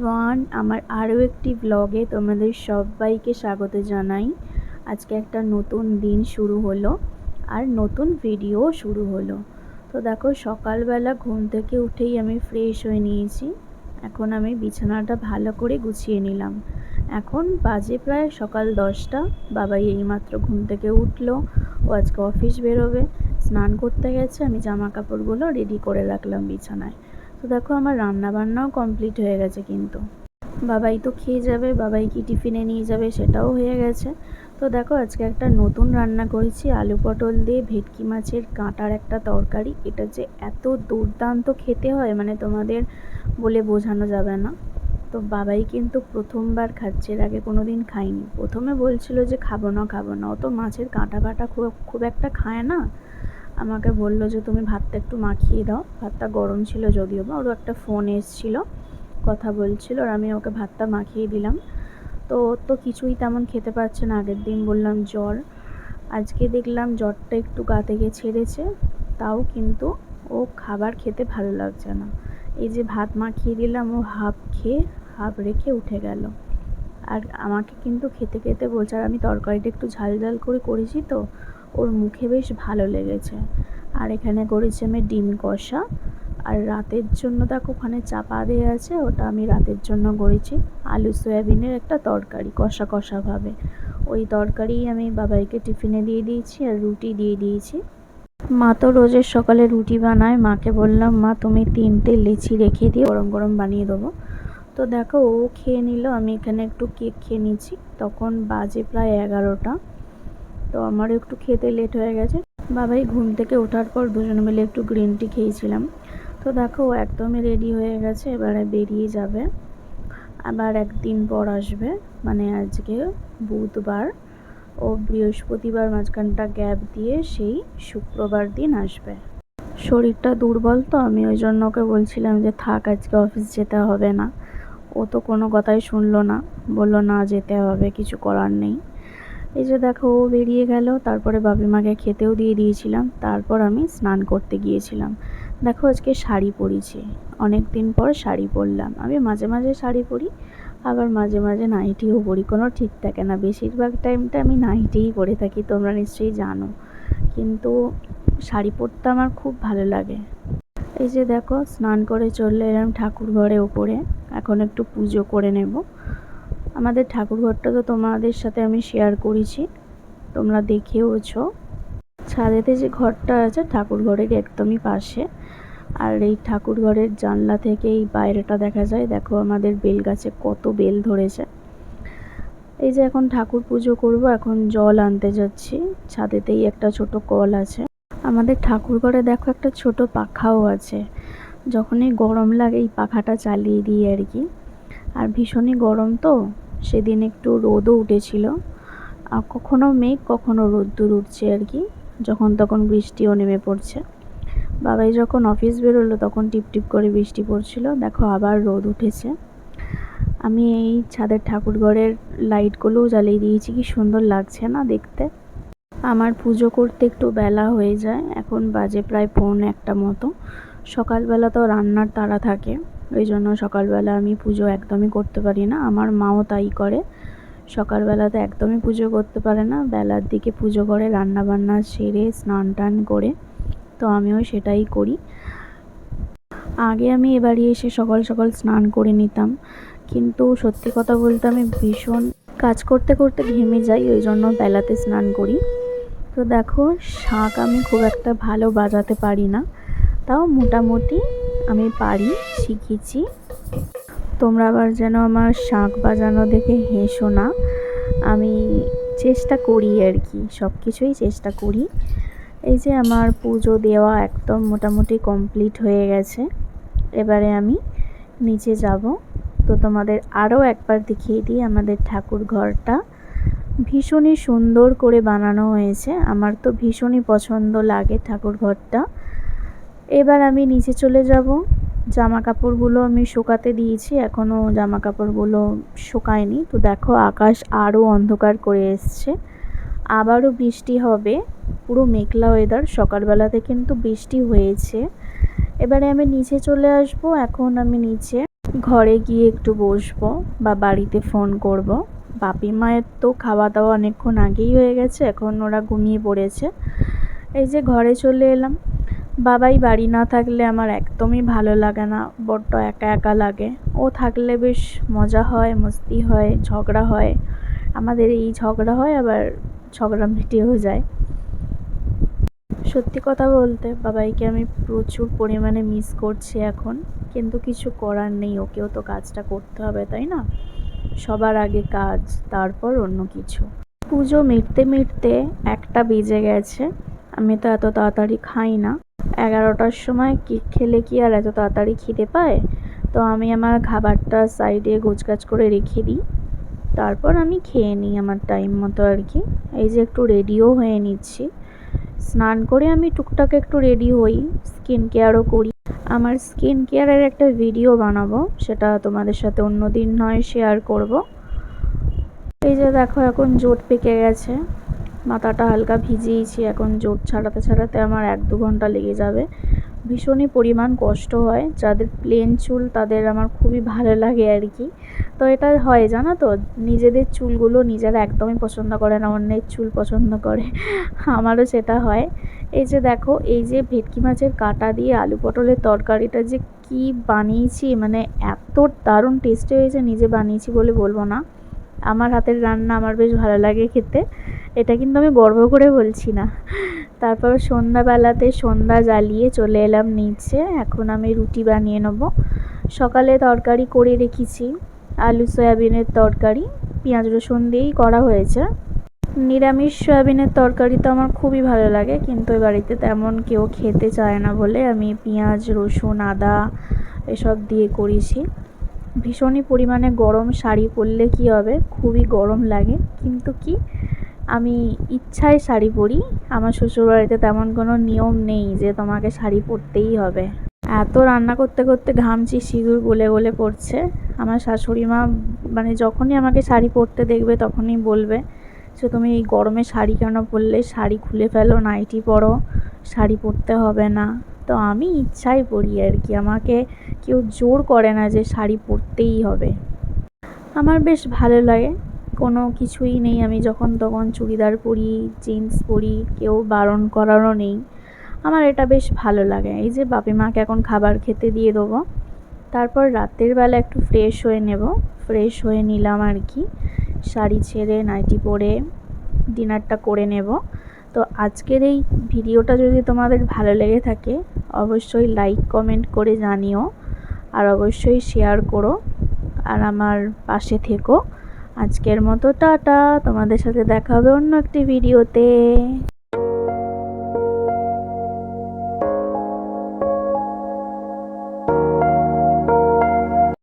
Everyone আমার আরও একটি ব্লগে তোমাদের সবাইকে স্বাগত জানাই। আজকে একটা নতুন দিন শুরু হলো আর নতুন ভিডিও শুরু হলো। তো দেখো, সকালবেলা ঘুম থেকে উঠেই আমি ফ্রেশ হয়ে নিয়েছি। এখন আমি বিছানাটা ভালো করে গুছিয়ে নিলাম। এখন বাজে প্রায় সকাল দশটা। বাবাই এইমাত্র ঘুম থেকে উঠল। ও আজকে অফিস বেরোবে। স্নান করতে গেছে। আমি জামা কাপড়গুলো রেডি করে রাখলাম বিছানায়। তো দেখো আমার রান্না বান্নাও কমপ্লিট হয়ে গেছে কিন্তু। বাবাই তো খেয়ে যাবে, বাবাই কি টিফিনে নিয়ে যাবে সেটাও হয়ে গেছে। তো দেখো আজকে একটা নতুন রান্না করেছি, আলু পটল দিয়ে ভেটকি মাছের কাঁটার একটা তরকারি। এটা যে এত দুর্দান্ত খেতে হয় মানে তোমাদের বলে বোঝানো যাবে না। তো বাবাই কিন্তু প্রথমবার খাচ্ছে, এর আগে কোনো দিন খাইনি প্রথমে বলছিল যে খাব না খাব না। ও তো মাছের কাঁটা কাটা খুব খুব একটা খায় না। আমাকে বলল যে, তুমি ভাতটা একটু মাখিয়ে দাও। ভাতটা গরম ছিল যদিও বা, ওরও একটা ফোন এসছিল, কথা বলছিল, আর আমি ওকে ভাতটা মাখিয়ে দিলাম। তো তো কিছুই তেমন খেতে পারছে না। আগের দিন বললাম, জ্বর। আজকে দেখলাম জ্বরটা একটু গা থেকে ছেড়েছে, তাও কিন্তু ও খাবার খেতে ভালো লাগছে না। এই যে ভাত মাখিয়ে দিলাম, ও হাফ খেয়ে, হাফ রেখে উঠে গেল। আর আমাকে কিন্তু খেতে খেতে বলছে, আর আমি তরকারিটা একটু ঝাল ঝাল করে করেছি তো। ওর মুখে বেশ ভালো লেগেছে। আর এখানে করেছি আমি ডিম কষা। আর রাতের জন্য দেখো ওখানে চাপা দিয়ে আছে, ওটা আমি রাতের জন্য করেছি। আলু সয়াবিনের একটা তরকারি কষা কষাভাবে ওই তরকারি আমি বাবাইকে টিফিনে দিয়ে দিয়েছি আর রুটি দিয়ে দিয়েছি। মা তো রোজের সকালে রুটি বানায়, মাকে বললাম, মা, তুমি তিনটে লেচি রেখে দিয়ে গরম গরম বানিয়ে দেবো। তো দেখো ও খেয়ে নিল, আমি এখানে একটু কেক খেয়ে নিচ্ছি। তখন বাজে প্রায় এগারোটা। তো আমারও একটু খেতে লেট হয়ে গেছে। বাবাই ঘুম থেকে ওঠার পর দুজনে মিলে একটু গ্রিন টি খেয়েছিলাম। তো দেখো একদমই রেডি হয়ে গেছে, এবারে বেরিয়ে যাবে। আবার একদিন পর আসবে মানে আজকে বুধবার। ও বৃহস্পতিবার মাঝখানটা গ্যাপ দিয়ে সেই শুক্রবার দিন আসবে। শরীরটা দুর্বল তো, আমি ওই জন্য ওকে বলছিলাম যে থাক, আজকে অফিস যেতে হবে না। ও তো কোনো কথাই শুনলো না, বলল না যেতে হবে, কিছু করার নেই। এই যে দেখো, ও বেরিয়ে গেল। তারপরে বাপি মাকে খেতেও দিয়ে দিয়েছিলাম। তারপর আমি স্নান করতে গিয়েছিলাম। দেখো, আজকে শাড়ি পরেছি অনেক দিন পর শাড়ি পরলাম। আমি মাঝে মাঝে শাড়ি পরি, আবার মাঝে মাঝে নাইটিও পরি কোনো ঠিক থাকে না। বেশিরভাগ টাইমটা আমি নাইটিই পরে থাকি, তোমরা নিশ্চয়ই জানো। কিন্তু শাড়ি পরতে আমার খুব ভালো লাগে। এই যে দেখো, স্নান করে চললে এলাম ঠাকুর ঘরে ওপরে এখন একটু পুজো করে নেব। আমাদের ঠাকুরঘরটা তো তোমাদের সাথে আমি শেয়ার করেছি। তোমরা দেখেওছো। ছাদেতে যে ঘরটা আছে ঠাকুর ঘরের একদমই পাশে। আর এই ঠাকুর ঘরের জানলা থেকে এই বাইরেটা দেখা যায়। দেখো আমাদের বেল গাছে কত বেল ধরেছে। এই যে এখন ঠাকুর পুজো করব, এখন জল আনতে যাচ্ছি। ছাদেতেই একটা ছোট কল আছে। আমাদের ঠাকুর ঘরে দেখো একটা ছোট পাখাও আছে। যখনই গরম লাগে এই পাখাটা চালিয়ে দিই আর কি। আর ভীষণই গরম তো। সেদিন একটু রোদও উঠেছিল। আর কখনো মেঘ, কখনো রোদ্দুর উঠছে আর কি, যখন তখন বৃষ্টিও নেমে পড়ছে। বাবাই যখন অফিস বেরোলো তখন টিপ টিপ করে বৃষ্টি পড়ছিল, দেখো আবার রোদ উঠেছে। আমি এই ছাদের ঠাকুর ঘরের লাইটগুলোও জ্বালিয়ে দিয়েছি, কি সুন্দর লাগছে না দেখতে। আমার পুজো করতে একটু বেলা হয়ে যায়, এখন বাজে প্রায় পৌনে একটা মতো। সকালবেলা তো রান্নার তাড়া থাকে। ওই জন্য সকালবেলা আমি পুজো একদমই করতে পারি না। আমার মাও তাই করে। সকালবেলাতে একদমই পুজো করতে পারে না। বেলার দিকে পুজো করে রান্না বান্না সেরে স্নান টান করে। তো আমিও সেটাই করি। আগে আমি এবারে এসে সকাল সকাল স্নান করে নিতাম। কিন্তু সত্যি কথা বলতে আমি ভীষণ কাজ করতে করতে ঘেমে যাই ওই জন্য বেলাতে স্নান করি। তো দেখো শাঁখ আমি খুব একটা ভালো বাজাতে পারি না। তাও মোটামুটি আমি পারি, শিখেছি। তোমরা আবার যেন আমার শাঁখ বাজানো দেখে হেসো না। আমি চেষ্টা করি আর কি সব কিছুই চেষ্টা করি। এই যে আমার পুজো দেওয়া একদম মোটামুটি কমপ্লিট হয়ে গেছে। এবারে আমি নিচে যাব। তো তোমাদের আরও একবার দেখিয়ে দিই আমাদের ঠাকুর ঘরটা। ভীষণই সুন্দর করে বানানো হয়েছে। আমার তো ভীষণই পছন্দ লাগে ঠাকুর ঘরটা। এবার আমি নিচে চলে যাব। জামা কাপড়গুলো আমি শুকাতে দিয়েছি এখনও জামা কাপড়গুলো শুকায়নি। তো দেখো আকাশ আরও অন্ধকার করে এসছে। আবারও বৃষ্টি হবে, পুরো মেঘলা ওয়েদার সকালবেলাতে কিন্তু বৃষ্টি হয়েছে। এবারে আমি নিচে চলে আসব, এখন আমি নিচে ঘরে গিয়ে একটু বসবো বা বাড়িতে ফোন করব। বাপি মায়ের তো খাওয়া দাওয়া অনেকক্ষণ আগেই হয়ে গেছে, এখন ওরা ঘুমিয়ে পড়েছে। এই যে ঘরে চলে এলাম। বাবাই বাড়ি না থাকলে আমার একদমই ভালো লাগে না, বড্ড একা একা লাগে। ও থাকলে বেশ মজা হয়, মস্তি হয়, ঝগড়া হয়। আমাদের এই ঝগড়া হয়, আবার ঝগড়া মিটিয়েও যায়। সত্যি কথা বলতে বাবাইকে আমি প্রচুর পরিমাণে মিস করছি এখন। কিন্তু কিছু করার নেই, ওকেও তো কাজটা করতে হবে, তাই না? সবার আগে কাজ, তারপর অন্য কিছু। পুজো মিটতে মিটতে একটা বেজে গেছে। আমি তো এত তাড়াতাড়ি খাই না। এগারোটার সময় কি খেলে কি আর এত তাড়াতাড়ি খিদে পায়? তো আমি আমার খাবারটা সাইডে গোছগাছ করে রেখে দিই। তারপর আমি খেয়ে নিই আমার টাইম মতো আর কি। এই যে একটু রেডিও হয়ে নিচ্ছি। স্নান করে আমি টুকটাক একটু রেডি হই, স্কিন কেয়ারও করি। আমার স্কিন কেয়ারের একটা ভিডিও বানাবো, সেটা তোমাদের সাথে অন্য দিন নয়, শেয়ার করব। এই যে দেখো, এখন জোট পেকে গেছে। মাথাটা হালকা ভিজিয়েছি, এখন জোট ছাড়াতে ছাড়াতে আমার এক দু ঘণ্টা লেগে যাবে। ভীষণই পরিমাণ কষ্ট হয়, যাদের প্লেন চুল তাদের আমার খুবই ভালো লাগে আর কি। তো এটা হয়, জানো তো? নিজেদের চুলগুলো নিজেরা একদমই পছন্দ করে না, অন্যের চুল পছন্দ করে। আমারও সেটা হয়। এই যে দেখো, এই যে ভেটকি মাছের কাটা দিয়ে আলু পটলের তরকারিটা যে কি বানিয়েছি মানে এত দারুণ টেস্টি হয়েছে, নিজে বানিয়েছি বলে বলব না। আমার হাতের রান্না আমার বেশ ভালো লাগে খেতে। এটা কিন্তু আমি গর্ব করে বলছি না। তারপর সন্ধ্যাবেলাতে সন্ধ্যা জ্বালিয়ে চলে এলাম নিচে। এখন আমি রুটি বানিয়ে নেব। সকালে তরকারি করে রেখেছি। আলু, সয়াবিনের তরকারি, পেঁয়াজ রসুন দিয়েই করা হয়েছে। নিরামিষ সয়াবিনের তরকারি তো আমার খুবই ভালো লাগে, কিন্তু বাড়িতে তেমন কেউ খেতে চায় না বলে আমি পেঁয়াজ, রসুন, আদা এসব দিয়ে করেছি। ভীষণই পরিমাণে গরম শাড়ি পরলে কি হবে? খুবই গরম লাগে। কিন্তু কি? আমি ইচ্ছায় শাড়ি পরি। আমার শ্বশুরবাড়িতে তেমন কোনো নিয়ম নেই যে তোমাকে শাড়ি পরতেই হবে। এত রান্না করতে করতে ঘামছি, সিঁদুর গলে গলে পড়ছে। আমার শাশুড়ি মা মানে যখনই আমাকে শাড়ি পরতে দেখবে তখনই বলবে যে, তুমি এই গরমে শাড়ি কেন পরলে? শাড়ি খুলে ফেলো, নাইটি পরো, শাড়ি পরতে হবে না। তো আমি ইচ্ছাই পরি আর কি। আমাকে কেউ জোর করে না যে শাড়ি পরতেই হবে। আমার বেশ ভালো লাগে। কোনো কিছুই নেই। আমি যখন তখন চুড়িদার পরি জিন্স পরি, কেউ বারণ করারও নেই। আমার এটা বেশ ভালো লাগে। এই যে বাপি মাকে এখন খাবার খেতে দিয়ে দেবো। তারপর রাতের বেলা একটু ফ্রেশ হয়ে নেব। ফ্রেশ হয়ে নিলাম আর কি। শাড়ি ছেড়ে নাইটি পরে ডিনারটা করে নেব। তো আজকের এই ভিডিওটা যদি তোমাদের ভালো লেগে থাকে, অবশ্যই লাইক কমেন্ট করে জানিও আর অবশ্যই শেয়ার করো আর আমার পাশে থেকো। আজকের মতো টাটা, তোমাদের সাথে দেখা হবে অন্য একটি ভিডিওতে